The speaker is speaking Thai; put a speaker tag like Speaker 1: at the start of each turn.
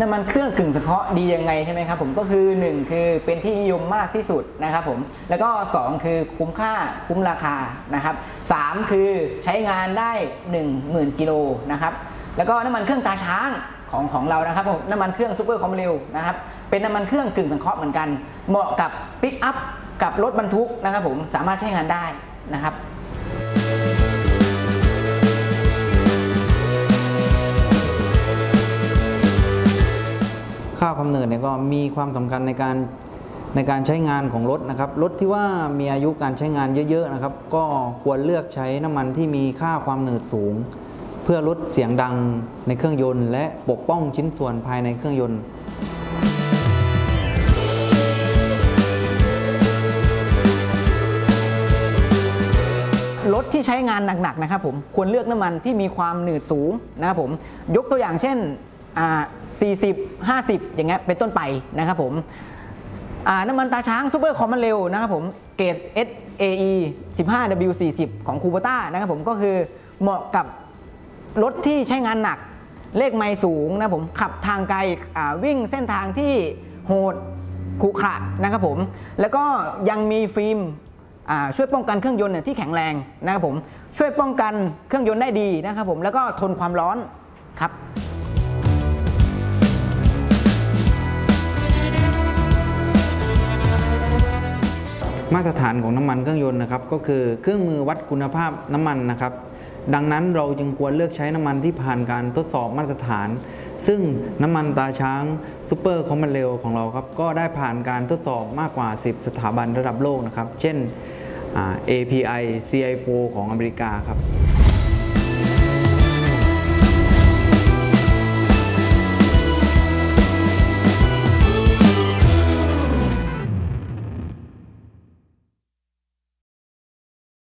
Speaker 1: น้ำมันเครื่องกึ่งสังเคราะห์ดียังไงใช่ไหมครับผมก็คือ 1 คือเป็นที่นิยมมากที่สุดนะครับผมแล้วก็ 2 คือคุ้มค่าคุ้มราคานะครับ3คือใช้งานได้ 10,000 กิโลนะครับแล้วก็น้ำมันเครื่องตาช้างของของเรานะครับผมน้ำมันเครื่องซูเปอร์คอมเร็วนะครับเป็นน้ำมันเครื่องกึ่งสังเคราะห์เหมือนกัน เหมาะกับปิกอัพกับรถบรรทุกนะครับผมสามารถใช้งานได้นะครับ
Speaker 2: ข้าวกำเนิดเนี่ยก็มีความสำคัญในการในการใช้งานของรถนะครับ รถที่ว่ามีอายุการใช้งานเยอะๆนะครับ ก็ควรเลือกใช้น้ำมันที่มีค่าความหนืดสูง เพื่อลดเสียงดังในเครื่องยนต์ และปกป้องชิ้นส่วนภายในเครื่องยนต์
Speaker 1: รถที่ใช้งานหนักๆนะครับผมควรเลือกน้ำมันที่มีความหนืดสูงนะครับผมยกตัวอย่างเช่น 40 50 อย่างเงี้ยเป็นต้นไปนะครับผมน้ำมันตาช้างซูเปอร์คอมมันเร็วนะครับผมเกรด SAE 15W40 ของคูโบต้านะครับผมก็คือเหมาะกับรถที่ใช้งานหนัก เลขไมล์สูงนะครับผมขับทางไกลวิ่งเส้นทางที่โหดขรุขระนะครับผม แล้วก็ยังมีฟิล์มช่วยป้องกันเครื่องยนต์ที่แข็งแรงนะครับผมช่วยป้องกันเครื่องยนต์ได้ดีนะครับผมแล้วก็ทนความร้อนครับ
Speaker 2: มาตรฐานของน้ำมันเครื่องยนต์นะครับก็คือเครื่องมือวัดคุณภาพน้ำมันนะครับ ดังนั้นเราจึงควรเลือกใช้น้ำมันที่ผ่านการทดสอบมาตรฐาน ซึ่งน้ำมันตาช้างซูเปอร์คอมมันเรลของเราครับก็ได้ผ่านการทดสอบมากกว่า 10 สถาบันระดับโลกนะครับ เช่น API CI4 ของอเมริกาครับ